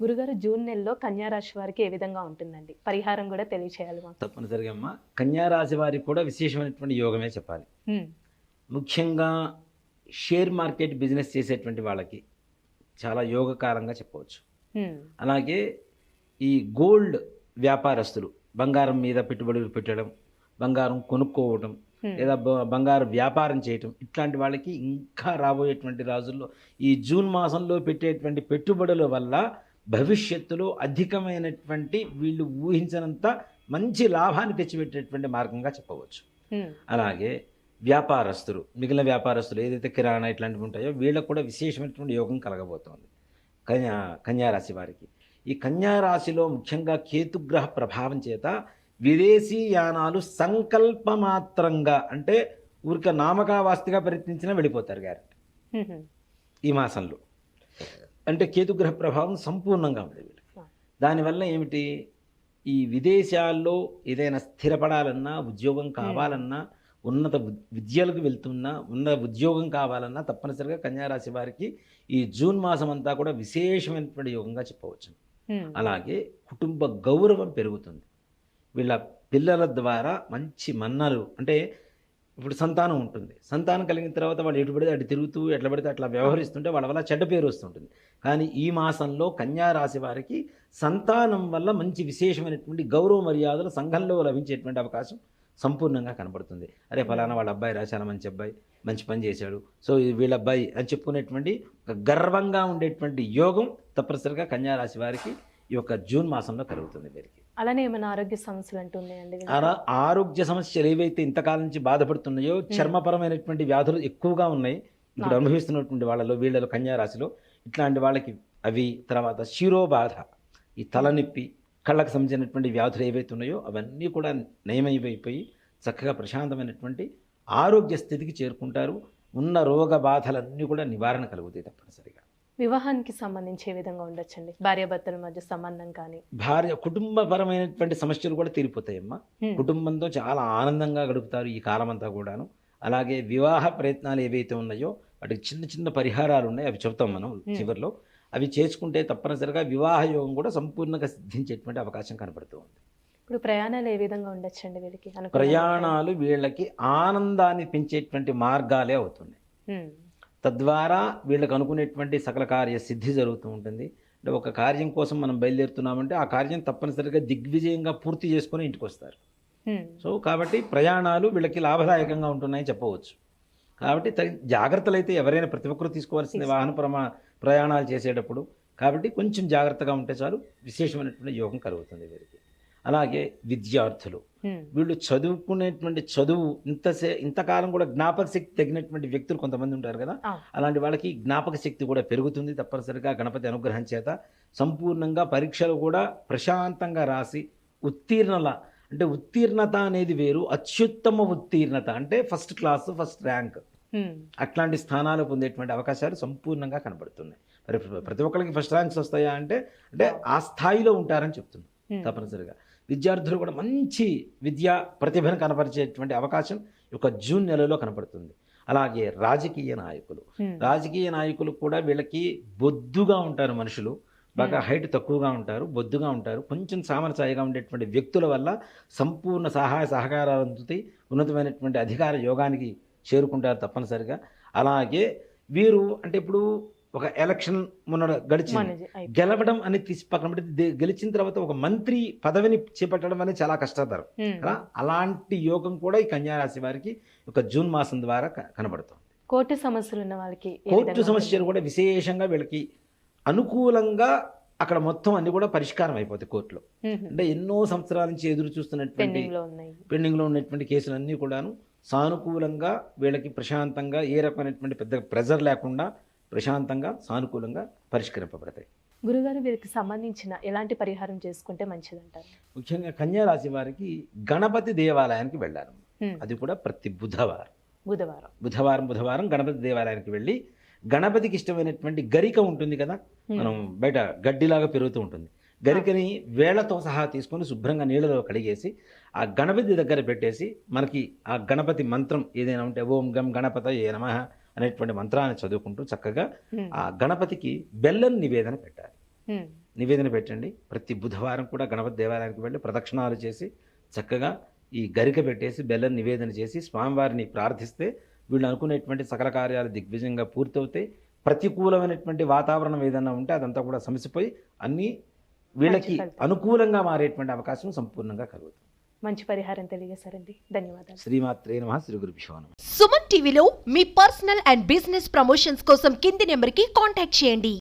గురుగారు జూన్ నెలలో కన్యా రాశి వారికి ఏ విధంగా ఉంటుందండి పరిహారం కూడా తెలియచేయాలి తప్పనిసరిగా అమ్మ కన్యారాశి వారికి కూడా విశేషమైనటువంటి యోగమే చెప్పాలి. ముఖ్యంగా షేర్ మార్కెట్ బిజినెస్ చేసేటువంటి వాళ్ళకి చాలా యోగకారంగా చెప్పవచ్చు. అలాగే ఈ గోల్డ్ వ్యాపారస్తులు బంగారం మీద పెట్టుబడులు పెట్టడం బంగారం కొనుక్కోవడం. లేదా బంగారు వ్యాపారం చేయటం ఇట్లాంటి వాళ్ళకి ఇంకా రాబోయేటువంటి రోజుల్లో ఈ జూన్ మాసంలో పెట్టేటువంటి పెట్టుబడుల వల్ల భవిష్యత్తులో అధికమైనటువంటి వీళ్ళు ఊహించినంత మంచి లాభాన్ని తెచ్చిపెట్టేటువంటి మార్గంగా చెప్పవచ్చు. అలాగే వ్యాపారస్తులు మిగిలిన వ్యాపారస్తులు ఏదైతే కిరాణా ఇట్లాంటివి ఉంటాయో వీళ్ళకు కూడా విశేషమైనటువంటి యోగం కలగబోతోంది కన్యా కన్యారాశి వారికి ఈ కన్యారాశిలో ముఖ్యంగా కేతుగ్రహ ప్రభావం చేత విదేశీ యానాలు సంకల్పమాత్రంగా అంటే ఊరిక నామకావాస్తిగా ప్రయత్నించినా వెళ్ళిపోతారు. హ్మ్. ఈ మాసంలో అంటే కేతుగ్రహ ప్రభావం సంపూర్ణంగా ఉంది వీళ్ళకి. దానివల్ల ఏమిటి? ఈ విదేశాల్లో ఏదైనా స్థిరపడాలన్నా ఉద్యోగం కావాలన్నా ఉన్నత విద్యలకు వెళ్తున్నా ఉన్న ఉద్యోగం కావాలన్నా తప్పనిసరిగా కన్యారాశి వారికి ఈ జూన్ మాసం అంతా కూడా విశేషమైనటువంటి యోగంగా చెప్పవచ్చు. అలాగే కుటుంబ గౌరవం పెరుగుతుంది. వీళ్ళ పిల్లల ద్వారా మంచి మన్నలు అంటే ఇప్పుడు సంతానం ఉంటుంది. సంతానం కలిగిన తర్వాత వాళ్ళు ఎటు పడితే అటు తిరుగుతూ ఎట్లా పడితే అట్లా వ్యవహరిస్తుంటే వాళ్ళ వల్ల చెడ్డ పేరు వస్తుంటుంది. కానీ ఈ మాసంలో కన్యారాశి వారికి సంతానం వల్ల మంచి విశేషమైనటువంటి గౌరవ మర్యాదలు సంఘంలో లభించేటువంటి అవకాశం సంపూర్ణంగా కనబడుతుంది. అరే ఫలానా వాళ్ళ అబ్బాయి రా చాలా మంచి అబ్బాయి మంచి పని చేశాడు. సో వీళ్ళ అబ్బాయి అని చెప్పుకునేటువంటి గర్వంగా ఉండేటువంటి యోగం తప్పనిసరిగా కన్యారాశి వారికి ఈ యొక్క జూన్ మాసంలో కలుగుతుంది వీరికి. అలానే ఏమైనా ఆరోగ్య సమస్యలు అంటూ ఉన్నాయండి వీళ్ళకి? అలా ఆరోగ్య సమస్యలు ఏవైతే ఇంతకాలం నుంచి బాధపడుతున్నాయో చర్మపరమైనటువంటి వ్యాధులు ఎక్కువగా ఉన్నాయి. ఇప్పుడు. అనుభవిస్తున్నటువంటి వాళ్ళలో వీళ్ళలో కన్యా రాశిలో ఇట్లాంటి వాళ్ళకి అవి తర్వాత శిరోబాధ ఈ తలనొప్పి కళ్ళకు సంబంధించినటువంటి వ్యాధులు ఏవైతే ఉన్నాయో అవన్నీ కూడా నయమైపోయి చక్కగా ప్రశాంతమైనటువంటి ఆరోగ్య స్థితికి చేరుకుంటారు. ఉన్న రోగ బాధలన్నీ కూడా నివారణ కలుగుతాయి తప్పనిసరిగా. వివాహానికి సంబంధించి విధంగా ఉండొచ్చండి. భార్యాభర్తల మధ్య సంబంధం కానీ. భార్య కుటుంబపరమైనటువంటి సమస్యలు కూడా తీరిపోతాయమ్మా. కుటుంబంతో చాలా ఆనందంగా గడుపుతారు ఈ కాలం అంతా కూడాను. అలాగే వివాహ ప్రయత్నాలు ఏవైతే ఉన్నాయో వాటికి చిన్న చిన్న పరిహారాలు ఉన్నాయి అవి చెప్తాం మనం చివరిలో. అవి చేసుకుంటే తప్పనిసరిగా వివాహ యోగం కూడా సంపూర్ణంగా సిద్ధించేటువంటి అవకాశం కనబడుతూ ఉంది. ఇప్పుడు ప్రయాణాలు ఏ విధంగా ఉండొచ్చండి వీళ్ళకి? ప్రయాణాలు వీళ్ళకి ఆనందాన్ని పెంచేటువంటి మార్గాలే అవుతున్నాయి. తద్వారా వీళ్ళకి అనుకునేటువంటి సకల కార్య సిద్ధి జరుగుతూ ఉంటుంది. అంటే ఒక కార్యం కోసం మనం బయలుదేరుతున్నామంటే ఆ కార్యం తప్పనిసరిగా దిగ్విజయంగా పూర్తి చేసుకొని ఇంటికి వస్తారు. సో కాబట్టి ప్రయాణాలు వీళ్ళకి లాభదాయకంగా ఉంటున్నాయని చెప్పవచ్చు. కాబట్టి తగిన జాగ్రత్తలు అయితే ఎవరైనా ప్రతి ఒక్కరు తీసుకోవాల్సింది వాహన ప్రమా ప్రయాణాలు చేసేటప్పుడు. కాబట్టి కొంచెం జాగ్రత్తగా ఉంటే చాలు. విశేషమైనటువంటి యోగం కలుగుతుంది వీరికి. అలాగే విద్యార్థులు. వీళ్ళు చదువుకునేటువంటి చదువు ఇంతసే ఇంతకాలం కూడా జ్ఞాపక శక్తి తగినటువంటి వ్యక్తులు కొంతమంది ఉంటారు కదా. అలాంటి వాళ్ళకి జ్ఞాపక శక్తి కూడా పెరుగుతుంది తప్పనిసరిగా గణపతి అనుగ్రహం చేత సంపూర్ణంగా పరీక్షలు కూడా ప్రశాంతంగా రాసి ఉత్తీర్ణల అంటే ఉత్తీర్ణత అనేది వేరు అత్యుత్తమ ఉత్తీర్ణత అంటే ఫస్ట్ క్లాస్ ఫస్ట్ ర్యాంక్. అట్లాంటి స్థానాలు పొందేటువంటి అవకాశాలు సంపూర్ణంగా కనబడుతున్నాయి మరి ప్రతి ఒక్కరికి ఫస్ట్ ర్యాంక్స్ వస్తాయా అంటే అంటే ఆ స్థాయిలో ఉంటారని చెప్తున్నాను హ్మ్. తప్పనిసరిగా విద్యార్థులు కూడా మంచి విద్యా ప్రతిభను కనపరిచేటువంటి అవకాశం యొక్క జూన్ నెలలో కనపడుతుంది. అలాగే రాజకీయ నాయకులు. హ్మ్. రాజకీయ నాయకులు కూడా వీళ్ళకి బొద్దుగా ఉంటారు మనుషులు. బాగా హైట్ తక్కువగా ఉంటారు బొద్దుగా ఉంటారు. కొంచెం సామరసాయిగా ఉండేటువంటి వ్యక్తుల వల్ల సంపూర్ణ సహాయ సహకారాలు అందుతాయి. ఉన్నతమైనటువంటి అధికార యోగానికి చేరుకుంటారు తప్పనిసరిగా. అలాగే వీరు అంటే ఇప్పుడు ఒక ఎలక్షన్ మొన్న గడిచింది. గెలవడం అనేది తీసి పక్కన పెట్టి గెలిచిన తర్వాత ఒక మంత్రి పదవిని చేపట్టడం అనేది చాలా కష్టతరం. కదా? అలాంటి యోగం కూడా ఈ కన్యారాశి వారికి ఒక జూన్ మాసం ద్వారా కనబడుతుంది. కోర్టు సమస్యలు ఉన్న వాళ్ళకి కోర్టు సమస్యలు కూడా విశేషంగా వీళ్ళకి అనుకూలంగా అక్కడ మొత్తం అన్ని కూడా పరిష్కారం అయిపోతాయి కోర్టులో. అంటే ఎన్నో సంవత్సరాల నుంచి ఎదురు చూస్తున్నటువంటి పెండింగ్లో ఉన్నాయి. పెండింగ్లో ఉన్నటువంటి కేసులన్నీ కూడాను సానుకూలంగా వీళ్ళకి ప్రశాంతంగా ఏ రకమైనటువంటి పెద్ద ప్రెజర్ లేకుండా ప్రశాంతంగా సానుకూలంగా పరిష్కరింపబడతాయి. గురుగారు వీరికి సంబంధించిన ఎలాంటి పరిహారం చేసుకుంటే మంచిదంటారు? ముఖ్యంగా కన్యా రాశి వారికి గణపతి దేవాలయానికి వెళ్ళారు. అది కూడా ప్రతి బుధవారం. బుధవారం. బుధవారం బుధవారం గణపతి దేవాలయానికి వెళ్ళి గణపతికి ఇష్టమైనటువంటి గరిక ఉంటుంది కదా. మనం బయట గడ్డిలాగా పెరుగుతూ ఉంటుంది. గరికని వేళ్ళతో సహా తీసుకొని శుభ్రంగా నీళ్ళలో కడిగేసి ఆ గణపతి దగ్గర పెట్టేసి మనకి ఆ గణపతి మంత్రం ఏదైనా ఉంటే ఓం గం గణపత ఏ నమ అనేటువంటి మంత్రాన్ని చదువుకుంటూ చక్కగా. ఆ గణపతికి బెల్లం నివేదన పెట్టాలి. నివేదన పెట్టండి ప్రతి బుధవారం కూడా గణపతి దేవాలయానికి వెళ్ళి ప్రదక్షిణాలు చేసి చక్కగా ఈ గరిక పెట్టేసి బెల్లం నివేదన చేసి స్వామివారిని ప్రార్థిస్తే వీళ్ళు అనుకునేటువంటి సకల కార్యాలు దిగ్విజయంగా పూర్తవుతాయి ప్రతికూలమైనటువంటి వాతావరణం ఏదైనా ఉంటే అదంతా కూడా సమసిపోయి అన్నీ వీళ్ళకి. అనుకూలంగా మారేటువంటి అవకాశం సంపూర్ణంగా కలుగుతుంది మంచి పరిహారం తెలియజేశారండి. ధన్యవాదాలు. శ్రీమాత్రే నమ శ్రీ గురుభ్యో నమః. సుమన్ టీవీలో మీ పర్సనల్ అండ్ బిజినెస్ ప్రమోషన్స్ కోసం కింది నెంబర్కి కాంటాక్ట్ చేయండి.